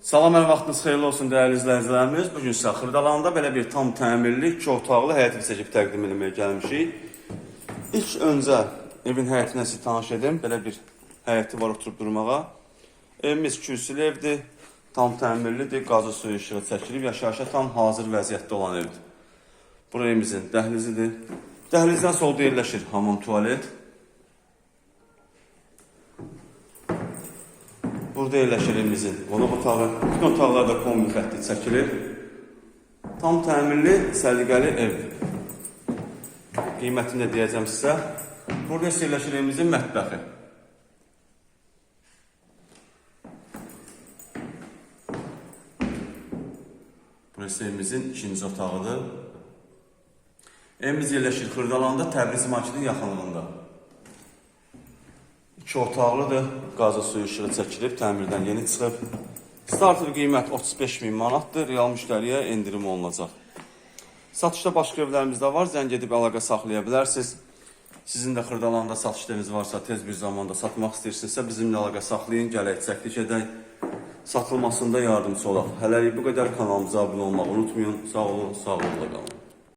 Salam, hər vaxtınız xeyirli olsun dəyərli izləyicilərimiz. Bu gün sizə Xırdalanda belə bir tam təmirli, iki otaqlı həyət seçib təqdim etməyə gəlmişik. İlk öncə evin həyətinə sizi tanış edim. Belə bir həyəti var oturub durmağa. Evimiz kürsülü evdir, tam təmirlidir, qazı suyu işığı çəkilib, yaşayışa tam hazır vəziyyətdə olan evdir. Bura evimizin dəhlizidir. Dəhlizdən solda yerləşir hamam tualet. Burada yerləşir evimizin qonaq otağı. Bütün otaqlarda kombi xətti çəkilir. Tam təmirli, səliqəli evdir. Qiymətini də deyəcəm sizə. Burada isə yerləşir evimizin mətbəxi. Burası evimizin ikinci otağıdır. Evimiz yerləşir Xırdalanda, Təbriz marketinin yaxınlığında. İki otaqlıdır. Qazı suyu işığı çəkilib, təmirdən yeni çıxıb. Starter qiymət 35 min manatdır. Real müştəriyə endirim olunacaq. Satışda başqa evlərimiz də var. Zəng edib əlaqə saxlaya bilərsiniz. Sizin də Xırdalanda satış varsa, tez bir zamanda satmaq istəyirsinizsə bizimlə əlaqə saxlayın, gələk çəklik edək. Satılmasında yardımcı olaq. Hələlik bu qədər kanalımıza abunə olmağı unutmayın. Sağ olun, sağlıqla qalın.